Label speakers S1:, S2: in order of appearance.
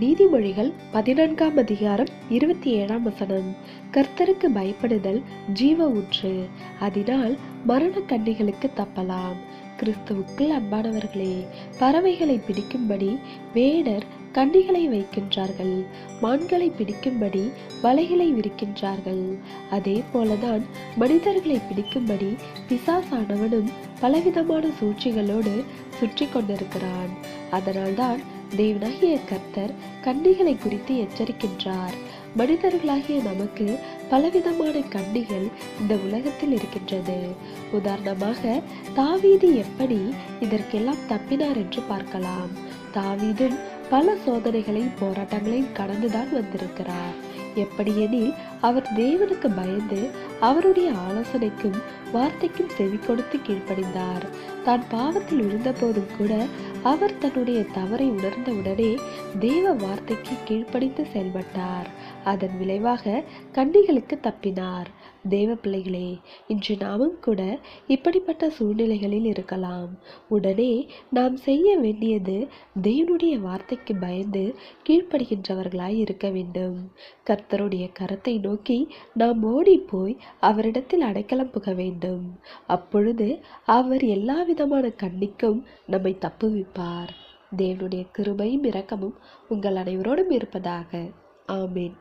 S1: நீதிமொழிகள் பதினான்காம் அதிகாரம் இருபத்தி ஏழாம் வசனம். கர்த்தருக்கு பயப்படுதல் ஜீவ ஊற்று அதனால் மரண கண்ணிகளுக்கு தப்பலாம். கிறிஸ்துவுக்குள் அன்பானவர்களே பறவைகளை பிடிக்கும்படி வேடர் கண்ணிகளை வைக்கின்றார்கள். மான்களை பிடிக்கும்படி வலைகளை விரிக்கின்றார்கள். அதே போலதான் மனிதர்களை பிடிக்கும்படி பிசாசானவனும் பலவிதமான சூழ்ச்சிகளோடு சுற்றி கொண்டிருக்கிறான் அதனால்தான் தேவனாகிய கர்த்தர் கண்ணிகளை குறித்து எச்சரிக்கின்றார். மனிதர்களாகிய நமக்கு பலவிதமான கண்ணிகள் இந்த உலகத்தில் இருக்கின்றது. உதாரணமாக தாவீது எப்படி இதற்கெல்லாம் தப்பினார் என்று பார்க்கலாம். தாவீதும் பல சோதனைகளையும் போராட்டங்களையும் கடந்துதான் வந்திருக்கிறார். எப்படியெனில் அவர் தேவனுக்கு பயந்து அவருடைய ஆலோசனைக்கும் வார்த்தைக்கும் செவி கொடுத்து கீழ்ப்படிந்தார். தான் பாவத்தில் விழுந்த போதும் கூட அவர் தன்னுடைய தவறை உணர்ந்த உடனே தேவ வார்த்தைக்கு கீழ்ப்படிந்து செயல்பட்டார். அதன் விளைவாக கண்ணிகளுக்கு தப்பினார். தேவ பிள்ளைகளே இன்று நாமும் கூட இப்படிப்பட்ட சூழ்நிலைகளில் இருக்கலாம். உடனே நாம் செய்ய வேண்டியது தேவனுடைய வார்த்தைக்கு பயந்து கீழ்ப்படுகின்றவர்களாய் இருக்க வேண்டும். கர்த்தருடைய கரத்தை நோக்கி நாம் ஓடி போய் அவரிடத்தில் அடைக்கலம் புக வேண்டும். அப்பொழுது அவர் எல்லா விதமான கண்ணிக்கும் நம்மை தப்புவிப்பார். தேவனுடைய கிருபையும் இரக்கமும் உங்கள் அனைவரோடும் இருப்பதாக. ஆமேன்.